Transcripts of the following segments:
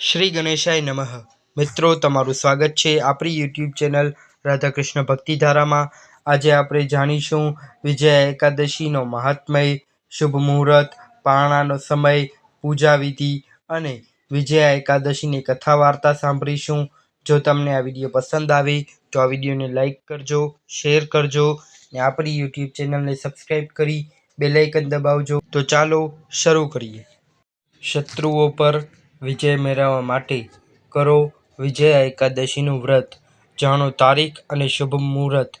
શ્રી ગણેશાય નમઃ. મિત્રો, તમારું સ્વાગત છે આપણી યુટ્યુબ ચેનલ રાધાકૃષ્ણ ભક્તિધારામાં. આજે આપણે જાણીશું વિજય એકાદશીનો મહાત્મય, શુભ મુહૂર્ત, પારણાનો સમય, પૂજા વિધિ અને વિજયા એકાદશીની કથા વાર્તા સાંભળીશું. જો તમને આ વીડિયો પસંદ આવે, તો આ વિડીયોને લાઈક કરજો, શેર કરજો અને આપણી યુટ્યુબ ચેનલને સબસ્ક્રાઈબ કરી બેલાઇકન દબાવજો. તો ચાલો શરૂ કરીએ. શત્રુઓ પર વિજય મેળવવા માટે કરો. વિજયા એકાદશીનું વ્રત. જાણો તારીખ અને શુભ મુહૂર્ત.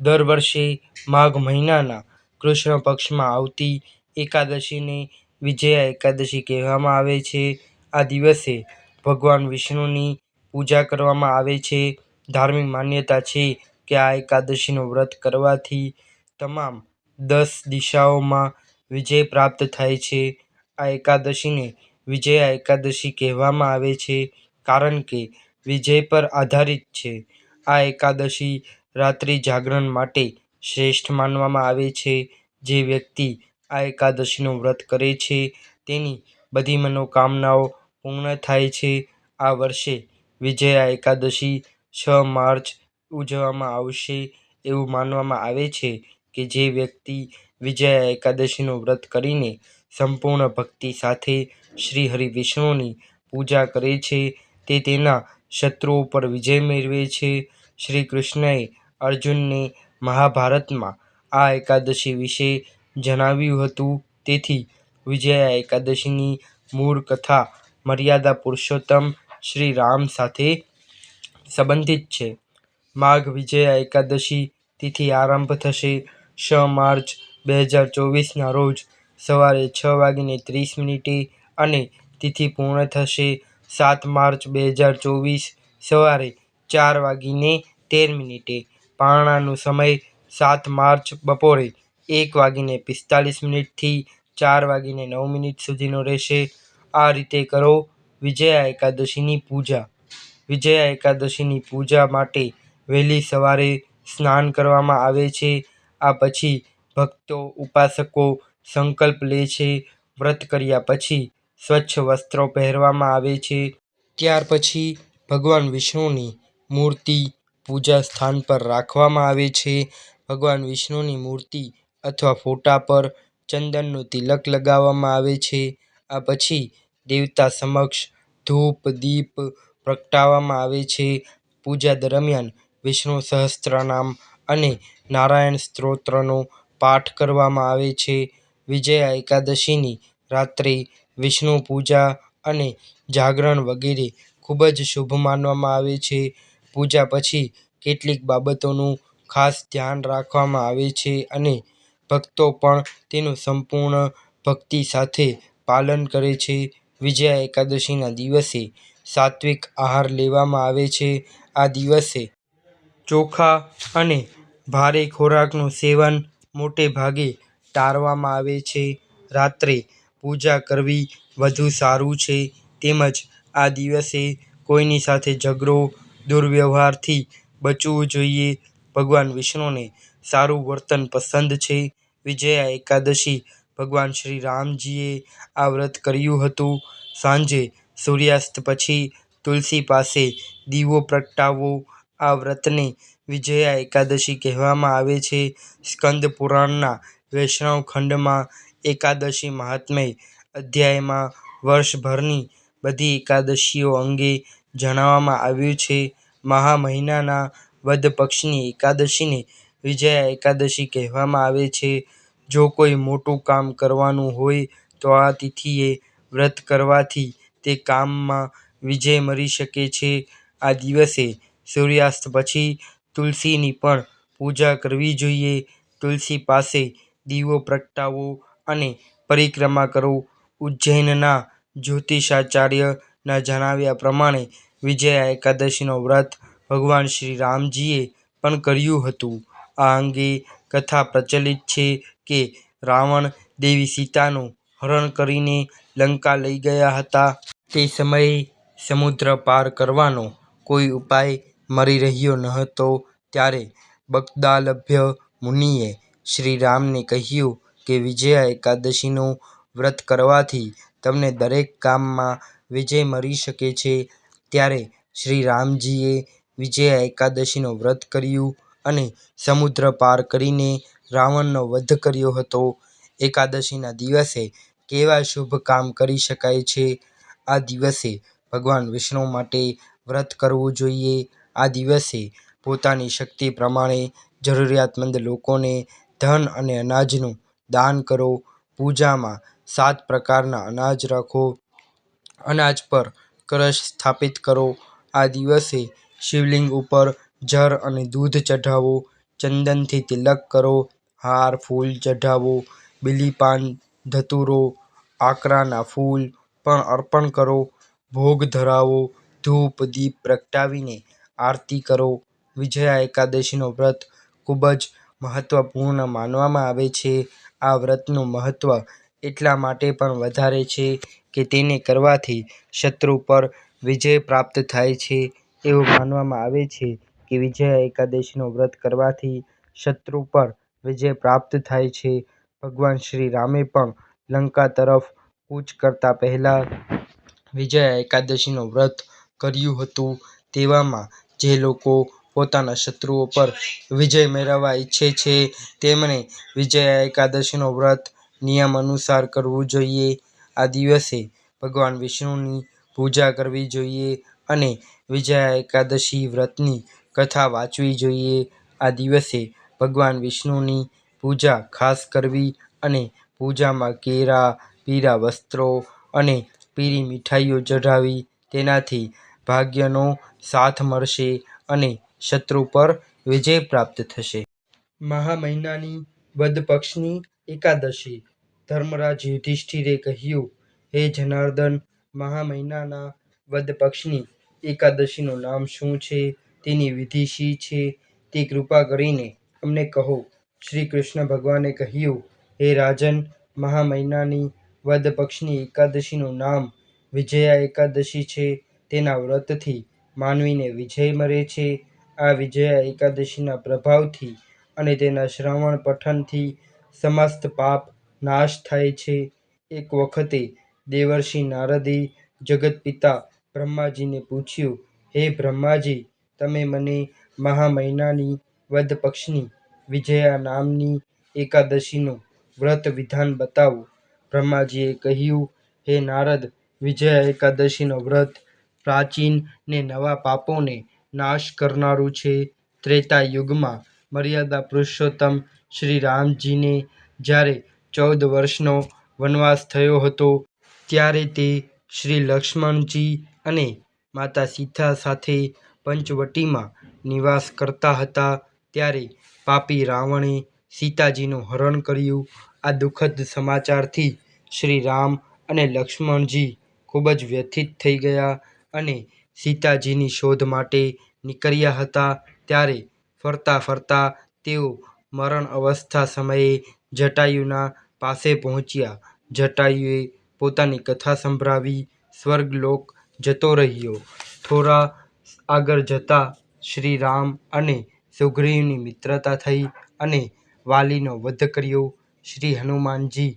દર વર્ષે માઘ મહિનાના કૃષ્ણ પક્ષમાં આવતી એકાદશીને વિજયા એકાદશી કહેવામાં આવે છે. આ દિવસે ભગવાન વિષ્ણુની પૂજા કરવામાં આવે છે. ધાર્મિક માન્યતા છે કે આ એકાદશીનું વ્રત કરવાથી તમામ દસ દિશાઓમાં વિજય પ્રાપ્ત થાય છે. આ એકાદશીને વિજયા એકાદશી કહેવામાં આવે છે કારણ કે વિજય પર આધારિત છે. આ એકાદશી રાત્રિ જાગરણ માટે શ્રેષ્ઠ માનવામાં આવે છે. જે વ્યક્તિ આ એકાદશીનું વ્રત કરે છે, તેની બધી મનોકામનાઓ પૂર્ણ થાય છે. આ વર્ષે વિજયા એકાદશી છ માર્ચ ઉજવવામાં આવશે એવું માનવામાં આવે છે કે જે વ્યક્તિ વિજયા એકાદશીનું વ્રત કરીને સંપૂર્ણ ભક્તિ સાથે શ્રી હરિવિષ્ણુની પૂજા કરે છે. તે તેના શત્રુઓ પર વિજય મેળવે છે. શ્રી કૃષ્ણએ અર્જુનને મહાભારતમાં આ એકાદશી વિશે જણાવ્યું હતું. તેથી વિજયા એકાદશીની મૂળ કથા મર્યાદા પુરુષોત્તમ શ્રી રામ સાથે સંબંધિત છે. માઘ વિજયા એકાદશી તિથિ આરંભ થશે. છ માર્ચ બે હજાર ચોવીસના રોજ સવારે છ વાગીને ત્રીસ મિનિટે અને તિથિ પૂર્ણ થશે સાત માર્ચ બે હજાર ચોવીસ સવારે ચાર વાગીને તેર મિનિટે. પારણાનો સમય સાત માર્ચ બપોરે એક વાગીને પિસ્તાલીસ મિનિટથી ચાર વાગીને નવ મિનિટ સુધીનો રહેશે. આ રીતે કરો વિજયા એકાદશીની પૂજા. વિજયા એકાદશીની પૂજા માટે વહેલી સવારે સ્નાન કરવામાં આવે છે. આ પછી ભક્તો, ઉપાસકો સંકલ્પ લે છે. વ્રત કર્યા પછી સ્વચ્છ વસ્ત્રો પહેરવામાં આવે છે. ત્યાર પછી ભગવાન વિષ્ણુની મૂર્તિ પૂજા સ્થાન પર રાખવામાં આવે છે. ભગવાન વિષ્ણુની મૂર્તિ અથવા ફોટા પર ચંદનનું તિલક લગાવવામાં આવે છે. આ પછી દેવતા સમક્ષ ધૂપ, દીપ પ્રગટાવવામાં આવે છે. પૂજા દરમિયાન વિષ્ણુ સહસ્ત્રનામ અને નારાયણ સ્તોત્રનો પાઠ કરવામાં આવે છે. વિજયા એકાદશીની રાત્રે વિષ્ણુ પૂજા અને જાગરણ વગેરે ખૂબ જ શુભ માનવામાં આવે છે. પૂજા પછી કેટલીક બાબતોનું ખાસ ધ્યાન રાખવામાં આવે છે અને ભક્તો પણ તેનું સંપૂર્ણ ભક્તિ સાથે પાલન કરે છે. વિજયા એકાદશીના દિવસે સાત્વિક આહાર લેવામાં આવે છે. આ દિવસે ચોખા અને ભારે ખોરાકનું સેવન મોટે ભાગે ટાળવામાં આવે છે. રાત્રે પૂજા કરવી વધુ સારું છે. તેમજ આ દિવસે કોઈની સાથે ઝઘડો, દુર્વ્યવહારથી બચવું જોઈએ. ભગવાન વિષ્ણુને સારું વર્તન પસંદ છે. વિજયા એકાદશી ભગવાન શ્રી રામજીએ આ વ્રત કર્યું હતું. સાંજે સૂર્યાસ્ત પછી તુલસી પાસે દીવો પ્રગટાવવો આ વ્રતને વિજયા એકાદશી કહેવામાં આવે છે. સ્કંદ પુરાણના વૈષ્ણવ ખંડમાં એકાદશી મહાત્મ્ય અધ્યાયમાં વર્ષભરની બધી એકાદશીઓ અંગે જણાવવામાં આવ્યું છે. મહા મહિનાના વદ પક્ષની એકાદશીને વિજયા એકાદશી કહેવામાં આવે છે. જો કોઈ મોટું કામ કરવાનું હોય તો આ તિથિએ વ્રત કરવાથી તે કામમાં વિજય મળી શકે છે. આ દિવસે સૂર્યાસ્ત પછી તુલસીની પણ પૂજા કરવી જોઈએ. તુલસી પાસે દીવો પ્રગટાવો અને પરિક્રમા કરો ઉજ્જૈનના જ્યોતિષાચાર્યના જણાવ્યા પ્રમાણે વિજયા એકાદશીનો વ્રત ભગવાન શ્રી રામજીએ પણ કર્યું હતું. આ અંગે કથા પ્રચલિત છે કે રાવણ દેવી સીતાનું હરણ કરીને લંકા લઈ ગયા હતા. તે સમયે સમુદ્ર પાર કરવાનો કોઈ ઉપાય મળી રહ્યો ન હતો ત્યારે બગદાલભ્ય મુનિએ શ્રી રામને કહ્યું કે વિજયા એકાદશીનું વ્રત કરવાથી તમને દરેક કામમાં વિજય મળી શકે છે. ત્યારે શ્રી રામજીએ વિજયા એકાદશીનું વ્રત કર્યું અને સમુદ્ર પાર કરીને રાવણનો વધ કર્યો હતો. એકાદશીના દિવસે કેવા શુભ કામ કરી શકાય છે? આ દિવસે ભગવાન વિષ્ણુ માટે વ્રત કરવું જોઈએ. આ દિવસે પોતાની શક્તિ પ્રમાણે જરૂરિયાતમંદ લોકોને ધન અને અનાજનું દાન કરો. પૂજામાં સાત પ્રકારના અનાજ રાખો. અનાજ પર કળશ સ્થાપિત કરો. આ દિવસે શિવલિંગ ઉપર જળ અને દૂધ ચઢાવો. ચંદનથી તિલક કરો. હાર, ફૂલ ચઢાવો. બીલીપાન ધતૂરો. આકરાના ફૂલ પણ અર્પણ કરો. ભોગ ધરાવો. ધૂપ, દીપ પ્રગટાવીને આરતી કરો. વિજયા એકાદશીનો વ્રત ખૂબ જ મહત્વપૂર્ણ માનવામાં આવે છે. આ વ્રતનું મહત્ત્વ એટલા માટે પણ વધારે છે કે તેને કરવાથી શત્રુ પર વિજય પ્રાપ્ત થાય છે. એવું માનવામાં આવે છે કે વિજયા એકાદશીનું વ્રત કરવાથી શત્રુ પર વિજય પ્રાપ્ત થાય છે. ભગવાન શ્રી રામે પણ લંકા તરફ કૂચ કરતા પહેલા વિજયા એકાદશીનું વ્રત કર્યું હતું. તેવામાં જે લોકો પોતાના શત્રુઓ પર વિજય મેળવવા ઈચ્છે છે. તેમણે વિજયા એકાદશીનો વ્રત નિયમ અનુસાર કરવું જોઈએ. આ દિવસે ભગવાન વિષ્ણુની પૂજા કરવી જોઈએ અને વિજયા એકાદશી વ્રતની કથા વાંચવી જોઈએ. આ દિવસે ભગવાન વિષ્ણુની પૂજા ખાસ કરવી અને પૂજામાં કેરા પીળા વસ્ત્રો અને પીળી મીઠાઈઓ ચઢાવી, તેનાથી ભાગ્યનો સાથ મળશે અને શત્રુ પર વિજય પ્રાપ્ત થશે. મહા મહિનાની વદ પક્ષની એકાદશી. ધર્મરાજ યુધિષ્ઠિરે કહ્યું, હે જનાર્દન મહા મહિનાના વદ પક્ષની એકાદશીનું નામ શું છે? તેની વિધિ શી છે? તે કૃપા કરીને અમને કહો. શ્રી કૃષ્ણ ભગવાને કહ્યું, હે રાજન મહા મહિનાની વદ પક્ષની એકાદશીનું નામ વિજયા એકાદશી છે. તેના વ્રતથી માનવીને વિજય મળે છે. આ વિજયા એકાદશીના પ્રભાવથી અને તેના શ્રવણ પઠનથી સમસ્ત પાપ નાશ થાય છે. એક વખતે દેવર્ષિ નારદે જગતપિતા બ્રહ્માજીને પૂછ્યું, હે બ્રહ્માજી, તમે મને મહા મહિનાની વદ પક્ષની વિજયા નામની એકાદશીનું વ્રત વિધાન બતાવો. બ્રહ્માજીએ કહ્યું, હે નારદ, વિજયા એકાદશીનો વ્રત પ્રાચીન ને નવા પાપોને નાશ કરનારું છે. ત્રેતા યુગમાં મર્યાદા પુરુષોત્તમ શ્રી રામજીને જ્યારે ચૌદ વર્ષનો વનવાસ થયો હતો, ત્યારે તે શ્રી લક્ષ્મણજી અને માતા સીતા સાથે પંચવટીમાં નિવાસ કરતા હતા. ત્યારે પાપી રાવણે સીતાજીનું હરણ કર્યું. આ દુઃખદ સમાચારથી શ્રી રામ અને લક્ષ્મણજી ખૂબ જ વ્યથિત થઈ ગયા અને સીતાજીની શોધ માટે નીકળ્યા હતા ત્યારે ફરતા ફરતા તેઓ મરણ અવસ્થા સમયે જટાયુના પાસે પહોંચ્યા. જટાયુએ પોતાની કથા સંભળાવી સ્વર્ગલોક જતો રહ્યો. થોડા આગળ જતા શ્રી રામ અને સુગ્રીવની મિત્રતા થઈ અને વાલીનો વધ કર્યો. શ્રી હનુમાનજી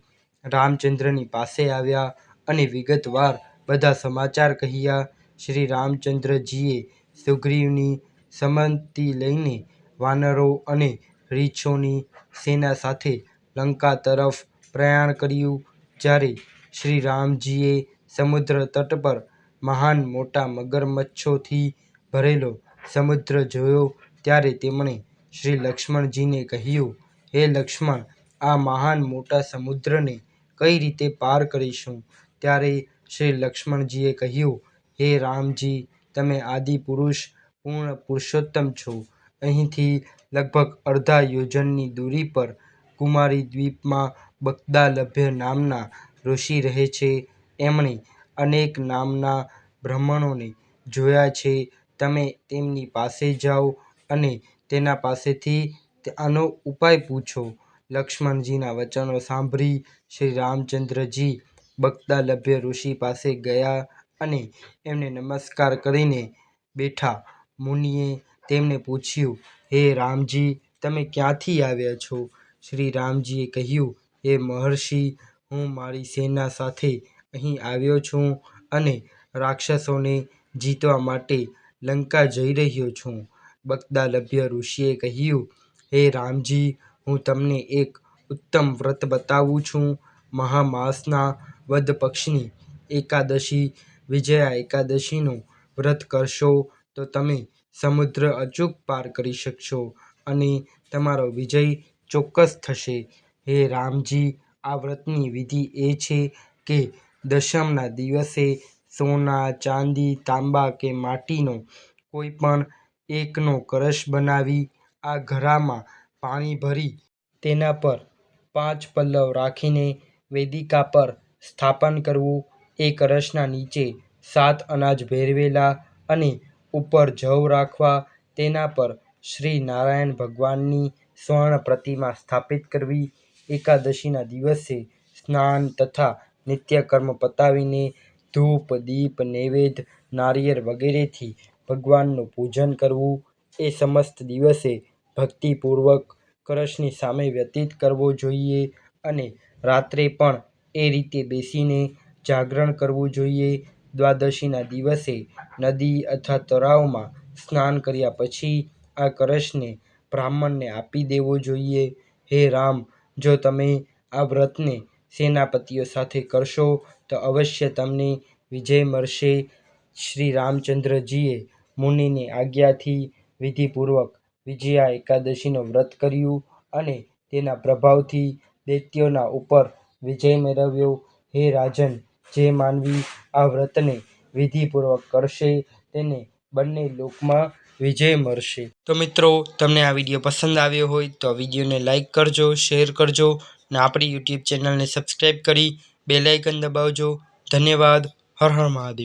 રામચંદ્રની પાસે આવ્યા અને વિગતવાર બધા સમાચાર કહ્યા. શ્રી રામચંદ્રજીએ સુગ્રીવની સંમતિ લઈને વાનરો અને રીછોની સેના સાથે લંકા તરફ પ્રયાણ કર્યું, જ્યારે શ્રી રામજીએ સમુદ્ર તટ પર મહાન મોટા મગરમચ્છોથી ભરેલો સમુદ્ર જોયો, ત્યારે તેમણે શ્રી લક્ષ્મણજીને કહ્યું, હે લક્ષ્મણ, આ મહાન મોટા સમુદ્રને કઈ રીતે પાર કરીશું? ત્યારે શ્રી લક્ષ્મણજીએ કહ્યું હે રામજી, તમે આદિપુરુષ પૂર્ણ પુરુષોત્તમ છો. અહીંથી લગભગ અડધા યોજનની દૂરી પર કુમારી દ્વીપમાં બગદાલભ્ય નામના ઋષિ રહે છે. એમણે અનેક નામના બ્રાહ્મણોને જોયા છે. તમે તેમની પાસે જાઓ અને તેના પાસેથી આનો ઉપાય પૂછો. લક્ષ્મણજીના વચનો સાંભળી શ્રી રામચંદ્રજી બગદાલભ્ય ઋષિ પાસે ગયા અને એમને નમસ્કાર કરીને બેઠા. મુનિએ તેમને પૂછ્યું, હે રામજી, તમે ક્યાંથી આવ્યા છો? શ્રી રામજીએ કહ્યું, હે મહર્ષિ, હું મારી સેના સાથે અહીં આવ્યો છું અને રાક્ષસોને જીતવા માટે લંકા જઈ રહ્યો છું. બગદાલભ્ય ઋષિએ કહ્યું, હે રામજી, હું તમને એક ઉત્તમ વ્રત બતાવું છું. મહામાસના વદ પક્ષની એકાદશી વિજયા એકાદશીનું વ્રત કરશો તો તમે સમુદ્ર અચૂક પાર કરી શકશો અને તમારો વિજય ચોક્કસ થશે. હે રામજી, આ વ્રતની વિધિ એ છે કે દશમના દિવસે સોના, ચાંદી, તાંબા કે માટીનો કોઈ પણ એકનો કળશ બનાવી આ ઘડામાં પાણી ભરી તેના પર પાંચ પલ્લવ રાખીને વેદિકા પર સ્થાપન કરવું એ કળશના નીચે સાત અનાજ ભેરવેલા અને ઉપર જવ રાખવા તેના પર શ્રી નારાયણ ભગવાનની સ્વર્ણ પ્રતિમા સ્થાપિત કરવી. એકાદશીના દિવસે સ્નાન તથા નિત્યકર્મ પતાવીને ધૂપ, દીપ, નૈવેદ્ય, નારિયેળ વગેરેથી ભગવાનનું પૂજન કરવું. એ સમસ્ત દિવસે ભક્તિપૂર્વક કળશની સામે વ્યતીત કરવો જોઈએ અને રાત્રે પણ એ રીતે બેસીને જાગરણ કરવું જોઈએ. દ્વાદશીના દિવસે નદી અથવા તળાવમાં સ્નાન કર્યા પછી આ કળશને બ્રાહ્મણને આપી દેવો જોઈએ. હે રામ, જો તમે આ વ્રતને સેનાપતિઓ સાથે કરશો, તો અવશ્ય તમને વિજય મળશે. શ્રી રામચંદ્રજીએ મુનિની આજ્ઞાથી વિધિપૂર્વક વિજયા એકાદશીનું વ્રત કર્યું અને તેના પ્રભાવથી દૈત્યોના ઉપર વિજય મેળવ્યો. હે રાજન જે માનવી આ વ્રતને વિધિપૂર્વક કરશે, તેને બંને લોકમાં વિજય મળશે. તો મિત્રો, તમને આ વીડિયો પસંદ આવ્યો હોય તો વિડીયોને લાઈક કરજો, શેર કરજો અને આપણી યુટ્યુબ ચેનલને સબસ્ક્રાઈબ કરી બેલાઇકન દબાવજો. ધન્યવાદ. હર હર મહાદેવ.